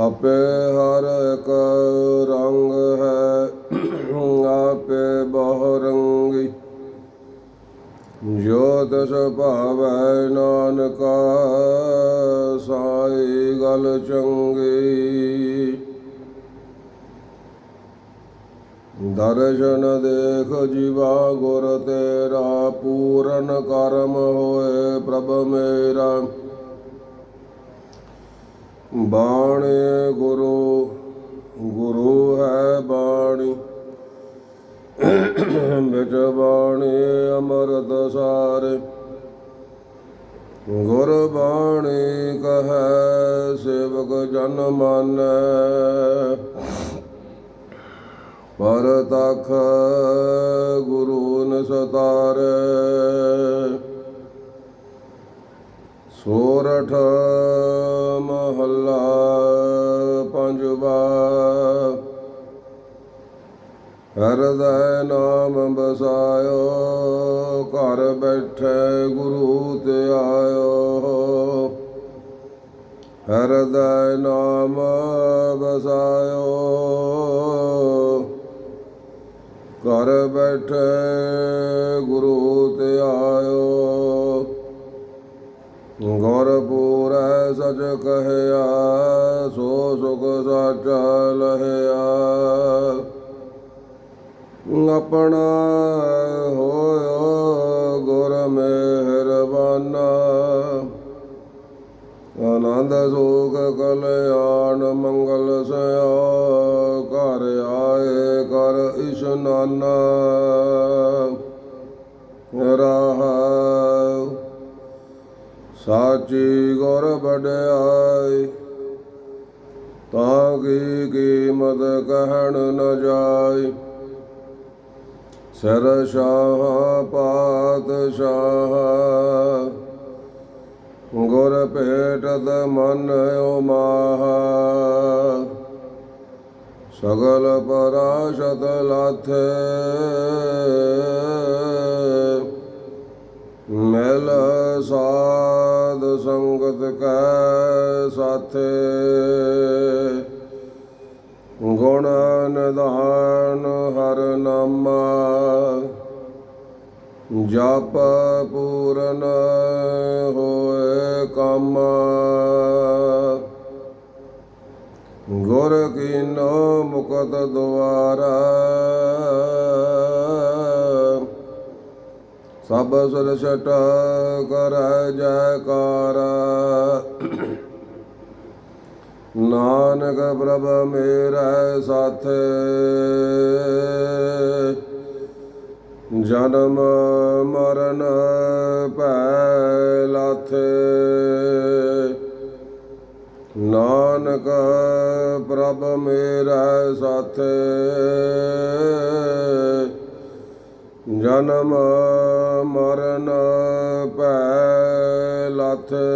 ਆਪੇ ਹਰ ਇੱਕ ਰੰਗ ਹੈ, ਆਪੇ ਬਹੁ ਰੰਗੀ ਜੋ ਤਸ ਭਾਵੈ ਨਾਨਕਾ, ਸਾਈ ਗਲ ਚੰਗੀ। ਦਰਸ਼ਨ ਦੇਖ ਜੀਵਾ ਗੁਰ ਤੇਰਾ, ਪੂਰਨ ਕਰਮ ਹੋਏ ਪ੍ਰਭ ਮੇਰਾ। ਬਾਣੇ ਗੁਰੂ ਗੁਰੂ ਹੈ ਬਾਣੀ। ਵਿੱਚ ਬਾਣੀ ਅੰਮ੍ਰਿਤ ਸਾਰੇ। ਗੁਰ ਬਾਣੀ ਕਹੈ, ਸੇਵਕ ਜਨ ਮਨ। ਪਰ ਤਖ ਗੁਰੂ ਨ ਸਤਾਰੈ ਸੋਰਠ ਮਹੱਲਾ ਪੰਜਵਾ। ਹਰਦੈ ਨਾਮ ਬਸਾਇਓ, ਘਰ ਬੈਠੇ ਗੁਰੂ ਤੇ ਆਇਓ। ਹਰਦੈ ਨਾਮ ਬਸਾਇਓ, ਘਰ ਬੈਠੇ ਗੁਰੂ ਤੇ ਆਇਓ। ਗੁਰ ਪੂਰੈ ਸਚ ਕਹਿਆ, ਸੋ ਸੁਖ ਸਾਚਾ ਲਹਿਆ। ਆਪਣਾ ਹੋਇਓ ਗੁਰ ਮਿਹਰਬਾਨਾ, ਆਨੰਦ ਸੁਖ ਕਲਿਆਣ ਮੰਗਲ ਸਿਆ ਘਰ ਆਏ ਕਰ ਇਸ਼ਨਾਨਾ ਰਹਾ ਸਾਚੀ ਗੁਰ ਵਡਿਆਈ, ਤਾਂ ਕੀ ਕੀਮਤ ਕਹਿਣ ਨ ਜਾਏ ਸਿਰ ਸ਼ਾਹ ਪਾਤਸ਼ਾਹ, ਗੁਰ ਭੇਟਤ ਮਨ ਉਮਾਹਾ। ਸਗਲ ਪਰਾਸ਼ਤ ਲਾਥੇ ਮਿਲ ਸਾਧ ਸੰਗਤ ਕੈ ਸਾਥੇ। ਗੁਣ ਨਿਧਾਨ ਹਰ ਨਾਮਾ। ਜਪ ਪੂਰਨ ਹੋਏ ਕੰਮ। ਗੁਰ ਕੀਨੋ ਮੁਕਤ ਦੁਆਰਾ। ਸਭ ਸੁਰਛਟ ਕਰੈ ਜੈਕਾਰ। ਨਾਨਕ ਪ੍ਰਭ ਮੇਰਾ ਸਾਥ, ਜਨਮ ਮਰਨ ਭੈ ਲਥ। ਨਾਨਕ ਪ੍ਰਭ ਮੇਰਾ ਸਾਥ, ਜਨਮ ਮਰਨ ਭੈ ਲਾਥੇ।